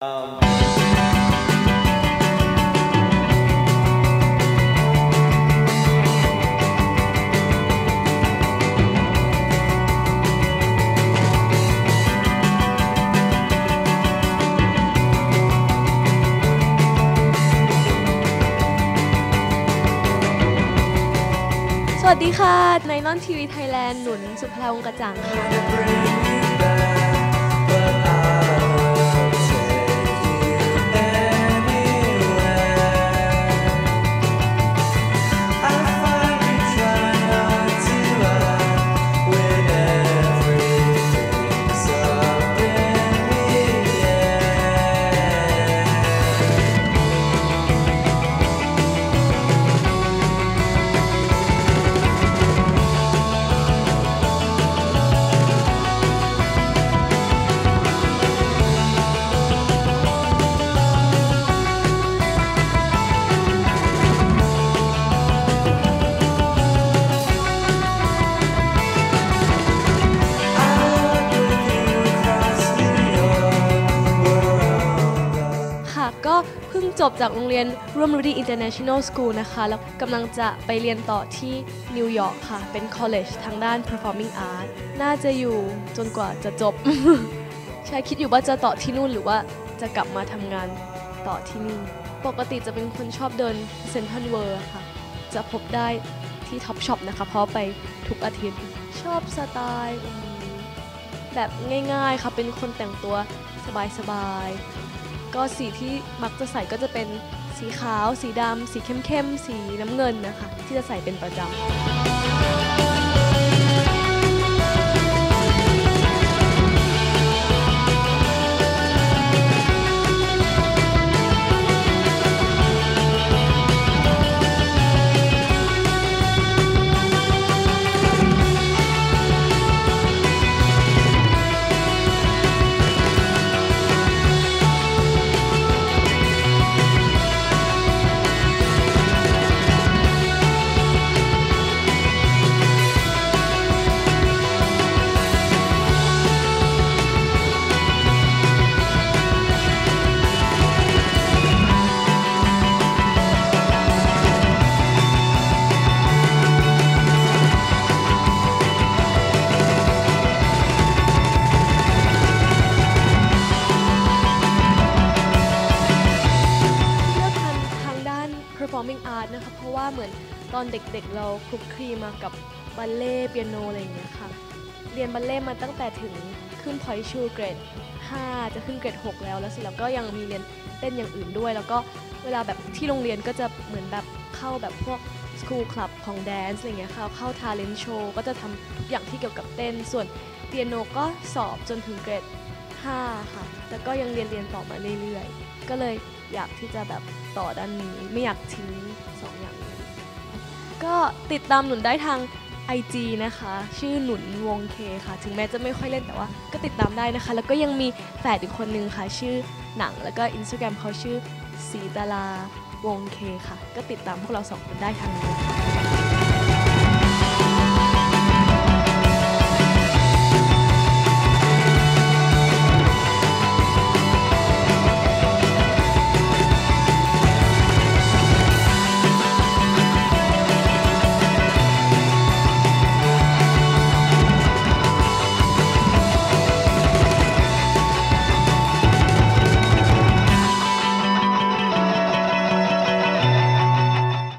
สวัสดีค่ะในนอนทีวีไทยแลนด์หนุนสุภลาวงกระจ่างค่ะ เพิ่งจบจากโรงเรียนร่วมรู้ดี International School นะคะ แล้วกำลังจะไปเรียนต่อที่นิวยอร์กค่ะ เป็น college ทางด้าน performing art น่าจะอยู่จนกว่าจะจบ ใช่คิดอยู่ว่าจะต่อที่นู่นหรือว่าจะกลับมาทำงานต่อที่นี่ ปกติจะเป็นคนชอบเดินเซ็นทรัลเวิร์ค่ะ จะพบได้ที่ท็อปช็อปนะคะ เพราะไปทุกอาทิตย์ ชอบสไตล์แบบง่ายๆค่ะ เป็นคนแต่งตัวสบายๆ ก็สีที่มักจะใส่ก็จะเป็นสีขาว สีดำ สีเข้มๆ สีน้ำเงินนะคะ ที่จะใส่เป็นประจำ performing art นะคะเพราะว่าเหมือนตอนเด็กๆ เราคลุกคลีมากับบัลเล่ต์เปียโนอะไรอย่างเงี้ยค่ะเรียนบัลเล่ต์มาตั้งแต่ถึงขึ้นพอยชูเกรด 5 จะขึ้นเกรด 6 แล้วแล้วเสร็จแล้วก็ยังมีเรียนเต้นอย่างอื่นด้วย แล้วก็เวลาแบบที่โรงเรียนก็จะเหมือนแบบเข้าแบบพวก school club ของ dance อะไรเงี้ยค่ะเข้า talent show ก็จะทำทุกอย่างที่เกี่ยวกับเต้น ส่วนเปียโนก็สอบจนถึงเกรด 5 ค่ะแล้วก็ยังเรียนเรียนต่อมาเรื่อยๆ ก็เลยอยากที่จะแบบต่อด้านนี้ ไม่อยากทิ้งสองอย่างนี้ ก็ติดตามหนุนได้ทาง IG นะคะ ชื่อหนุนวงเคค่ะ ถึงแม้จะไม่ค่อยเล่นแต่ว่า ก็ติดตามได้นะคะ แล้วก็ยังมีแฝดอีกคนนึงค่ะ ชื่อหนัง แล้วก็ Instagram เขาชื่อสีตาราวงเคค่ะ ก็ติดตามพวกเราสองคนได้ทางนี้ค่ะ